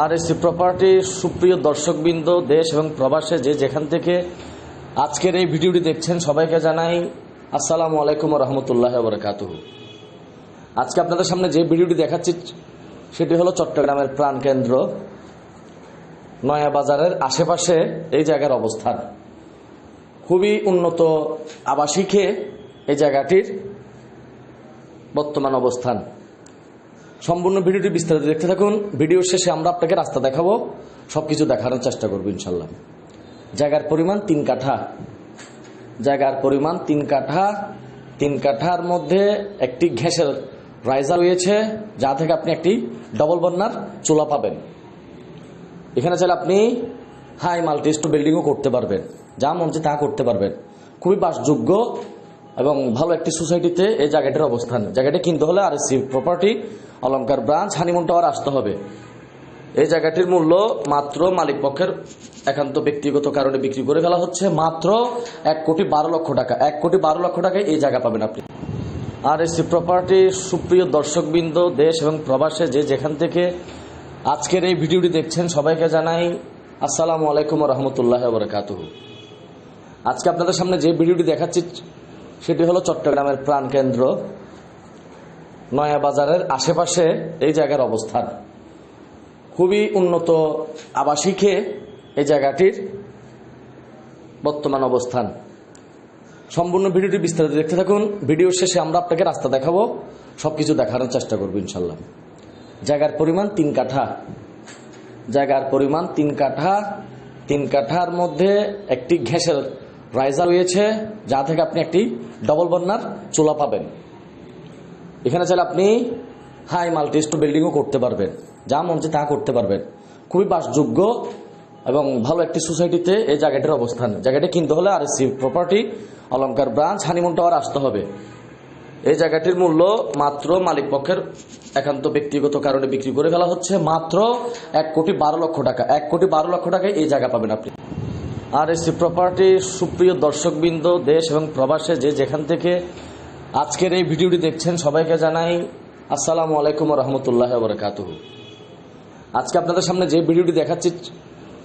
আর AC property সুপ্রিয় দর্শকবৃন্দ, দেশ এবং প্রবাসে যে যেখান থেকে আজকের এই ভিডিওটি দেখছেন, সবাইকে জানাই আসসালামু আলাইকুম রহমতুল্লাহ বরকাত আজকে আপনাদের সামনে যে ভিডিওটি দেখাচ্ছি, সেটি হলো চট্টগ্রামের প্রাণকেন্দ্র নয়া বাজারের আশেপাশে এই জায়গার অবস্থান। খুবই উন্নত আবাসিকে এই জায়গাটির বর্তমান অবস্থান। সম্পূর্ণ ভিডিওটি বিস্তারিত দেখতে থাকুন। ভিডিও শেষে আমরা আপনাকে রাস্তা দেখাবো। সবকিছু দেখানোর চেষ্টা করব ইনশাল্লাহ। জায়গার পরিমাণ তিন কাঠা। জায়গার পরিমাণ তিন কাঠা। তিন কাঠার মধ্যে একটি ঘ্যাসের রাইজার রয়েছে, যা থেকে আপনি একটি ডবল বন্যার চুলা পাবেন। এখানে চাইলে আপনি হাই মাল্টিস্টো বিল্ডিংও করতে পারবেন। যা মন তা করতে পারবেন। খুবই বাসযোগ্য এবং ভালো একটি সোসাইটিতে এই জায়গাটির অবস্থান। জায়গাটি কিনতে হলে R C property Alankar branch honeymoon tower আসতে হবে। এই জায়গাটির মূল্য মাত্র মালিক পক্ষের একান্ত ব্যক্তিগত কারণে বিক্রি করে ফেলা হচ্ছে। মাত্র এক কোটি বারো লক্ষ টাকা। এক কোটি বারো লক্ষ টাকায় এই জায়গা পাবেন আপনি। আর এসি প্রপার্টি সুপ্রিয় দর্শকবৃন্দ, দেশ এবং প্রবাসে যে যেখান থেকে আজকের এই ভিডিওটি দেখছেন, সবাইকে জানাই আসসালামু আলাইকুম রহমতুল্লাহ বরকাত আজকে আপনাদের সামনে যে ভিডিওটি দেখাচ্ছি সেটি হলো চট্টগ্রামের প্রাণকেন্দ্র নয়া বাজারের আশেপাশে এই জায়গার অবস্থান। খুবই উন্নত আবাসিকে এই জায়গাটির বর্তমান অবস্থান। সম্পূর্ণ ভিডিওটি বিস্তারিত দেখতে থাকুন। ভিডিও শেষে আমরা আপনাকে রাস্তা দেখাবো, সবকিছু দেখানোর চেষ্টা করব ইনশাল্লাহ। জায়গার পরিমাণ তিন কাঠা। জায়গার পরিমাণ তিন কাঠা। তিন কাঠার মধ্যে একটি ঘ্যাসের রাইজার রয়েছে, যা থেকে আপনি একটি ডবল বন্যার চুলা পাবেন। এখানে চাইলে আপনি হাই মাল্টিস্টো বিল্ডিংও করতে পারবেন, যা মন তা করতে পারবেন। খুবই বাসযোগ্য এবং ভালো একটি সোসাইটিতে এই জায়গাটির অবস্থান। জায়গাটি কিনতে হলে R C property Alankar branch honeymoon tower আসতে হবে। এই জায়গাটির মূল্য মাত্র মালিক পক্ষের একান্ত ব্যক্তিগত কারণে বিক্রি করে ফেলা হচ্ছে। মাত্র এক কোটি বারো লক্ষ টাকা। এক কোটি বারো লক্ষ টাকায় এই জায়গা পাবেন আপনি। আর এসি প্রপার্টি সুপ্রিয় দর্শকবৃন্দ, দেশ এবং প্রবাসে যে যেখান থেকে আজকের এই ভিডিওটি দেখছেন, সবাইকে জানাই আসসালামু আলাইকুম রহমতুল্লাহ বরকাত আজকে আপনাদের সামনে যে ভিডিওটি দেখাচ্ছি,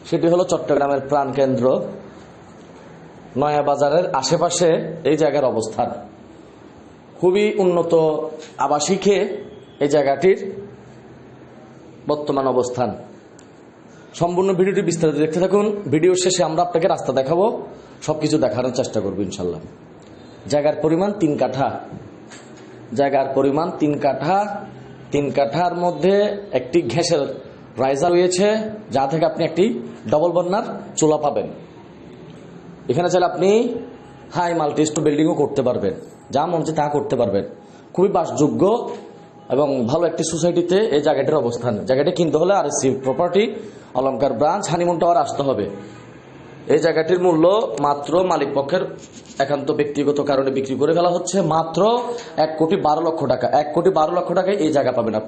সেটি হলো চট্টগ্রামের প্রাণকেন্দ্র নয়া বাজারের আশেপাশে এই জায়গার অবস্থান। খুবই উন্নত আবাসিকে এই জায়গাটির বর্তমান অবস্থান। সম্পূর্ণ ভিডিওটি বিস্তারিত দেখতে থাকুন। ভিডিও শেষে আমরা আপনাকে রাস্তা দেখাবো। সবকিছু দেখানোর চেষ্টা করব ইনশাল্লাহ। জায়গার পরিমাণ তিন কাঠা। জায়গার পরিমাণ তিন কাঠা। তিন কাঠার মধ্যে একটি ঘ্যাসের রাইজার রয়েছে, যা থেকে আপনি একটি ডবল বন্যার চুলা পাবেন। এখানে চাইলে আপনি হাই মাল্টিস্টো বিল্ডিংও করতে পারবেন। যা মন তা করতে পারবেন। খুবই বাসযোগ্য এবং ভালো একটি সোসাইটিতে এই জায়গাটির অবস্থান। জায়গাটি কিনতে হলে R C property Alankar branch honeymoon tower আসতে হবে। এই জায়গাটির মূল্য মাত্র মালিক পক্ষের একান্ত ব্যক্তিগত কারণে বিক্রি করে ফেলা হচ্ছে। মাত্র এক কোটি বারো লক্ষ টাকা। এক কোটি বারো লক্ষ টাকায় এই জায়গা পাবেন আপনি।